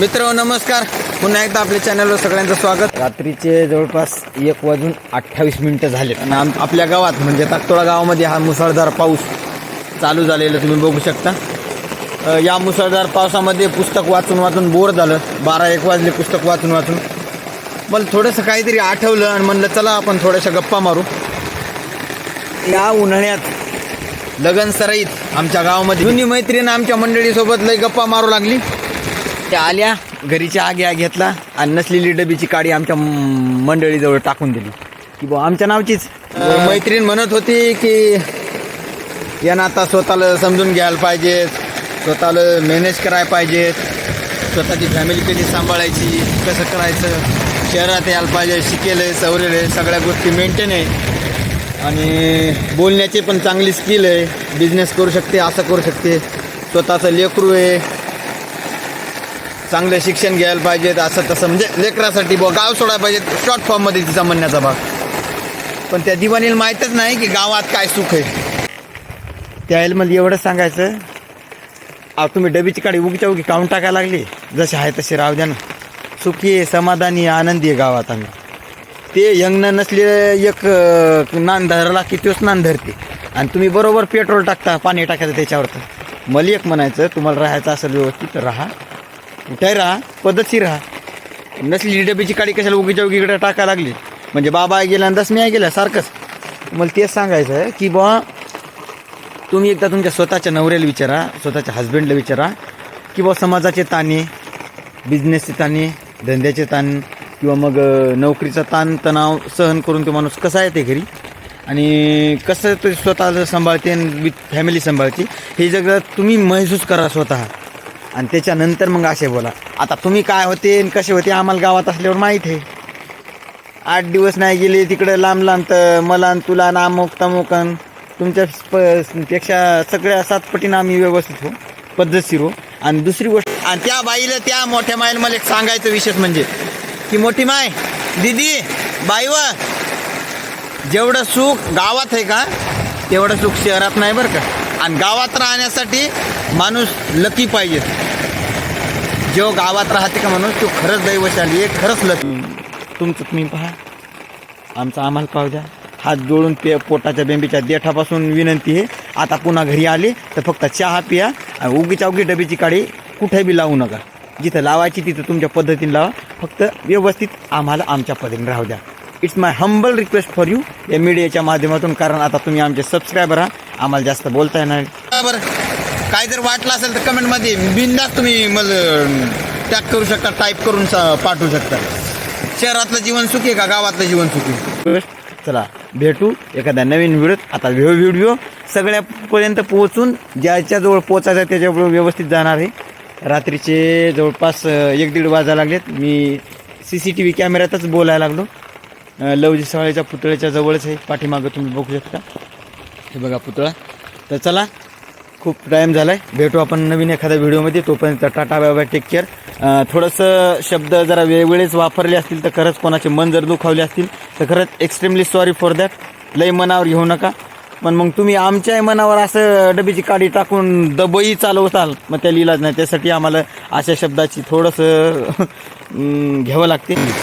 मित्र नमस्कार. पुन्हा एकदा आपल्या चॅनलवर सगळ्यांचं स्वागत. रात्रीचे जवळपास एक वाजून अठ्ठावीस मिनिटं झाले. आणि आपल्या गावात म्हणजे ताकतोळा गावामध्ये हा मुसळधार पाऊस चालू झालेला तुम्ही बघू शकता. या मुसळधार पावसामध्ये पुस्तक वाचून वाचून बोर झालं. बारा एक वाजले पुस्तक वाचून वाचून. मला थोडंसं काहीतरी आठवलं आणि म्हणलं चला आपण थोड्याशा गप्पा मारू. या उन्हाळ्यात लगन सराईत आमच्या गावामध्ये जुनी मैत्रीण आमच्या मंडळीसोबत लई गप्पा मारू लागली. त्या आल्या घरीच्या आग या घेतला आणि नसलेली डबीची काडी आमच्या मंडळीजवळ टाकून दिली. की बा आमच्या नावचीच. मैत्रीण म्हणत होती की यानं आता स्वतःला समजून घ्यायला पाहिजे स्वतःला मॅनेज करायला पाहिजे स्वतःची फॅमिली कशी सांभाळायची कसं करायचं शहरात यायला पाहिजे शिकेल सवरेल आहे सगळ्या गोष्टी मेंटेन आहे. आणि बोलण्याची पण चांगली स्किल आहे बिझनेस करू शकते असं करू शकते. स्वतःचं लेकरू आहे चांगलं शिक्षण घ्यायला पाहिजेत असं तसं. म्हणजे लेकरासाठी बुवा गाव सोडायला पाहिजे शॉर्ट फॉर्ममध्ये तिचा म्हणण्याचा भाग. पण त्या दिवाणीला माहीतच नाही की गावात काय सुख आहे. त्या मला एवढं सांगायचं आ तुम्ही डबीची काडी उगीच्या उगी काढून टाकायला लागली. जसे आहे तसे राहू द्या ना. सुखी आहे समाधानी आहे, आनंदी आहे गावात आम्ही. ते यंगनं नसले एक नान धरला की तोच नान धरते. आणि तुम्ही बरोबर पेट्रोल टाकता पाणी टाकायचं त्याच्यावर तर. मला एक म्हणायचं तुम्हाला राहायचं असेल व्यवस्थित राहा. कुठे राहा? पद्धतशीर राहा. नसली डब्याची काडी कशाला उगीच्या उगीकडे टाकायला लागली? म्हणजे बाबा गेला आणि दसमी आहे गेला सारखंच. मला तेच सांगायचं आहे की बुवा तुम्ही एकदा तुमच्या स्वतःच्या नवऱ्याला विचारा स्वतःच्या हस्बंडला विचारा की बुवा समाजाचे ताणे बिझनेसचे ताणे धंद्याचे ताण किंवा मग नोकरीचा ताण तणाव सहन करून तो माणूस कसा येते घरी? आणि कसं ते स्वतःला सांभाळते आणि विथ फॅमिली सांभाळते? हे सगळं तुम्ही महसूस करा स्वतः. आणि त्याच्यानंतर मग असे बोला आता तुम्ही काय होते आणि कसे होते आम्हाला गावात असल्यावर माहीत आहे. आठ दिवस नाही गेले तिकडं लांब लांब तर मला आणि तुला ना अमुक तमुक तुमच्या प- पेक्षा सगळ्या सातपटीनं आम्ही व्यवस्थित हो पद्धतशीर हो. आणि दुसरी गोष्ट आणि त्या बाईला त्या मोठ्या मायला मला एक सांगायचं विशेष म्हणजे की मोठी माय दिदी बाईवर जेवढं सुख गावात आहे का तेवढं सुख शहरात नाही बरं का. आणि गावात राहण्यासाठी माणूस लकी पाहिजे. जो गावात राहते का माणूस तो खरंच दैवशाली आहे खरंच लकी तुमचं तुम्ही पहा. आमचं आम्हाला पाहू द्या. हात जोडून पे पोटाच्या बेंबीच्या देठापासून विनंती आहे. आता पुन्हा घरी आले तर फक्त चहा पिया आणि उगीच्या उगी डबीची काडी कुठे बी लावू नका. जिथं लावायची तिथं तुमच्या पद्धतीने लावा. फक्त व्यवस्थित आम्हाला आमच्या पद्धतीने राहू द्या. It's my humble request for you या मीडियाच्या माध्यमातून कारण आता तुम्ही आमचे सबस्क्रायबर आहात. आम्हाला जास्त बोलता येणार बरं काय जर वाटलं असेल तर कमेंटमध्ये बिंदास तुम्ही मला टॅग करू शकता टाईप करून पाठवू शकता. शहरातलं जीवन सुखी आहे का गावातलं जीवन सुखी? चला भेटू एखाद्या नवीन व्हिडिओत. आता व्हिडिओ व्हिडिओ सगळ्यापर्यंत पोहोचून ज्याच्याजवळ पोचायचं आहे त्याच्याजवळ व्यवस्थित जाणार आहे. रात्रीचे जवळपास एक दीड वाजा लागलेत. मी सी सी टी व्ही कॅमेऱ्यातच बोलायला लागलो. लवजी सवाळीच्या पुतळ्याच्या जवळच आहे. पाठीमागं तुम्ही बघू शकता. हे बघा पुतळा. तर चला खूप टाईम झाला आहे भेटू आपण नवीन एखाद्या व्हिडिओमध्ये. तोपर्यंत tata bye bye take care थोडंसं शब्द जरा वेळवेळेच वापरले असतील तर खरंच कोणाचे मन जर दुखावले असतील तर खरंच एक्स्ट्रीमली सॉरी फॉर दॅट लई मनावर घेऊ नका. पण मग तुम्ही आमच्याही मनावर असं डबीची काडी टाकून दबई चालवताल. मग त्या इलाज नाही त्यासाठी आम्हाला अशा शब्दाची थोडंसं घ्यावं लागते.